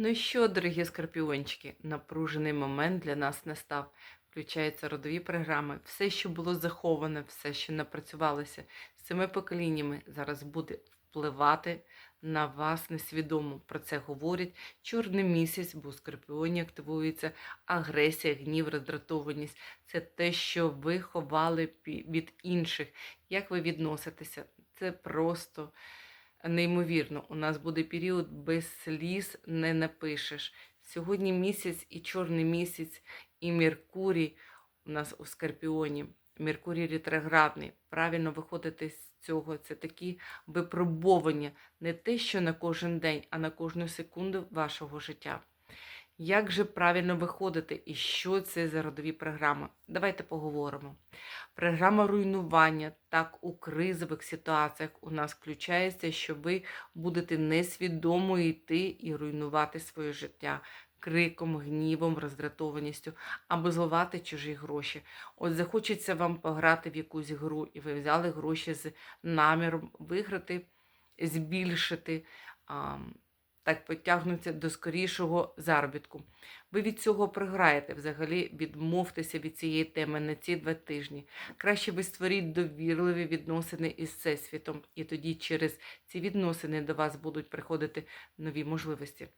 Ну що, дорогі скорпіончики, напружений момент для нас настав. Включаються родові програми. Все, що було заховане, все, що напрацювалося з цими поколіннями, зараз буде впливати на вас несвідомо. Про це говорять чорний місяць, бо у скорпіоні активується агресія, гнів, роздратованість. Це те, що ви ховали від інших. Як ви відноситеся? Це просто неймовірно. У нас буде період без сліз не напишеш. Сьогодні місяць і чорний місяць, і Меркурій у нас у Скорпіоні. Меркурій ретроградний. Правильно виходити з цього. Це такі випробування, не те, що на кожен день, а на кожну секунду вашого життя. Як же правильно виходити і що це за родові програми? Давайте поговоримо. Програма руйнування так у кризових ситуаціях у нас включається, що ви будете несвідомо йти і руйнувати своє життя криком, гнівом, роздратованістю або зливати чужі гроші. От захочеться вам пограти в якусь гру, і ви взяли гроші з наміром виграти, збільшити. Так потягнуться до скорішого заробітку. Ви від цього програєте. Взагалі відмовтеся від цієї теми на ці два тижні. Краще ви створіть довірливі відносини із Всесвітом, і тоді через ці відносини до вас будуть приходити нові можливості.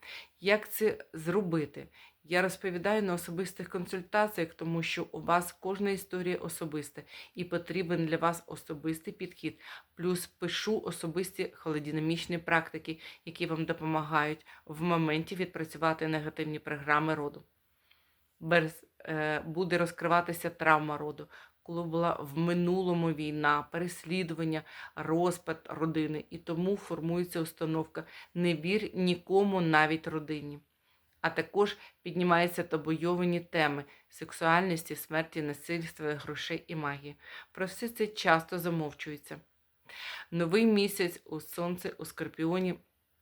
Як це зробити? Я розповідаю на особистих консультаціях, тому що у вас кожна історія особиста і потрібен для вас особистий підхід. Плюс пишу особисті холодинамічні практики, які вам допомагають в моменті відпрацювати негативні програми роду. Без, е, буде розкриватися травма роду, коли була в минулому війна, переслідування, розпад родини. І тому формується установка не вір нікому, навіть родині. А також піднімаються табойовані теми сексуальності, смерті, насильства, грошей і магії. Про все це часто замовчується. Новий місяць у сонце у Скорпіоні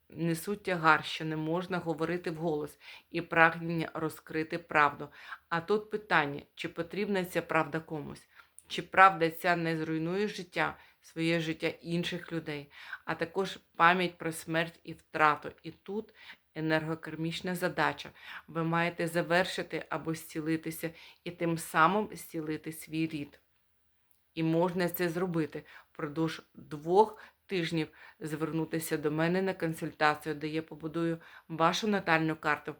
несуть тягар, що не можна говорити вголос, і прагнення розкрити правду. А тут питання, чи потрібна ця правда комусь, чи правда ця не зруйнує життя, своє життя інших людей, а також пам'ять про смерть і втрату. І тут енергокармічна задача. Ви маєте завершити або зцілитися, і тим самим зцілити свій рід. І можна це зробити впродовж двох тижнів звернутися до мене на консультацію, де я побудую вашу натальну карту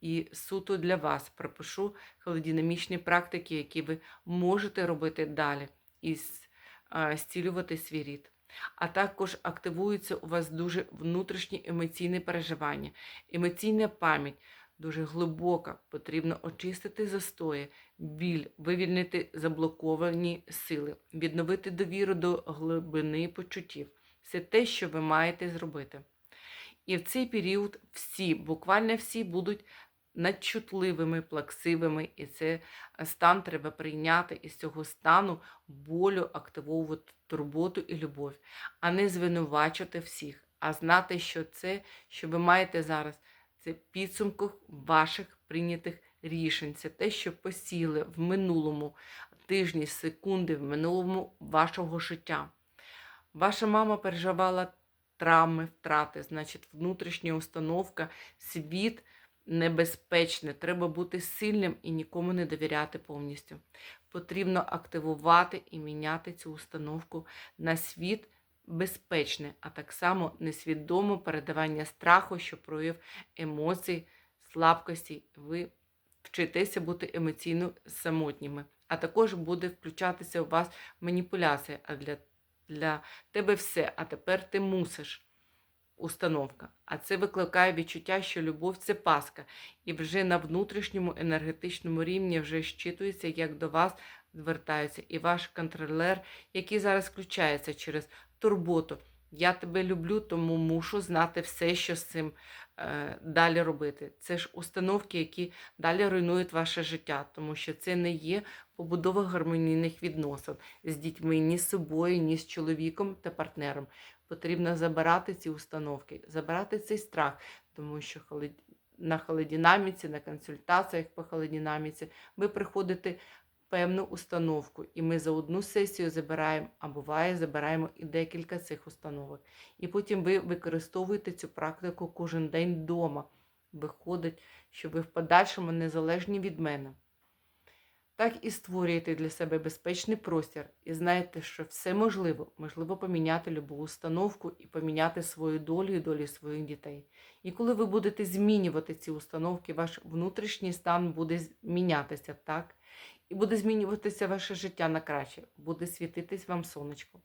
і суто для вас пропишу холодинамічні практики, які ви можете робити далі і зцілювати свій рід. А також активуються у вас дуже внутрішні емоційні переживання, емоційна пам'ять дуже глибока. Потрібно очистити застої, біль, вивільнити заблоковані сили, відновити довіру до глибини почуттів. Все те, що ви маєте зробити. І в цей період всі, буквально всі будуть надчутливими, плаксивими, і це стан треба прийняти із цього стану болю активовувати турботу і любов, а не звинувачувати всіх, а знати, що це, що ви маєте зараз, це підсумку ваших прийнятих рішень. Це те, що посіли в минулому тижні, секунди, в минулому вашого життя. Ваша мама переживала травми, втрати, значить, внутрішня установка, світ небезпечний. Треба бути сильним і нікому не довіряти повністю. Потрібно активувати і міняти цю установку на світ безпечний, а так само несвідоме передавання страху, що прояв емоцій, слабкості. Ви вчитеся бути емоційно самотніми. А також буде включатися у вас маніпуляція. А для, для тебе все, а тепер ти мусиш. Установка. А це викликає відчуття, що любов це паска, і вже на внутрішньому енергетичному рівні вже щитується, як до вас звертаються, і ваш контролер, який зараз включається через турботу. Я тебе люблю, тому мушу знати все, що з цим е, далі робити. Це ж установки, які далі руйнують ваше життя, тому що це не є побудова гармонійних відносин з дітьми, ні з собою, ні з чоловіком та партнером. Потрібно забирати ці установки, забирати цей страх, тому що на холодинаміці, на консультаціях по холодинаміці ви приходите певну установку, і ми за одну сесію забираємо, а буває, забираємо і декілька цих установок. І потім ви використовуєте цю практику кожен день вдома. виходить, що ви в подальшому незалежні від мене. Так і створюєте для себе безпечний простір і знаєте, що все можливо. Можливо поміняти любу установку і поміняти свою долю і долі своїх дітей. І коли ви будете змінювати ці установки, ваш внутрішній стан буде змінятися, так? І буде змінюватися ваше життя на краще, буде світитись вам сонечко.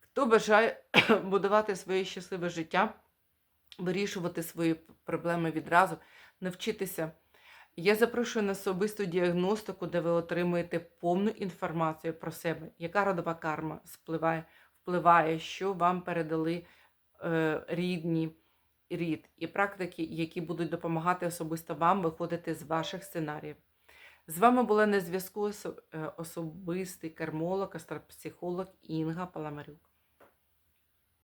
Хто бажає будувати своє щасливе життя, вирішувати свої проблеми відразу, навчитися. Я запрошую на особисту діагностику, де ви отримуєте повну інформацію про себе, яка родова карма спливає, впливає, що вам передали е, рідні рід, і практики, які будуть допомагати особисто вам виходити з ваших сценаріїв. З вами була на зв'язку е, особистий кармолог, астропсихолог Інга Паламарюк.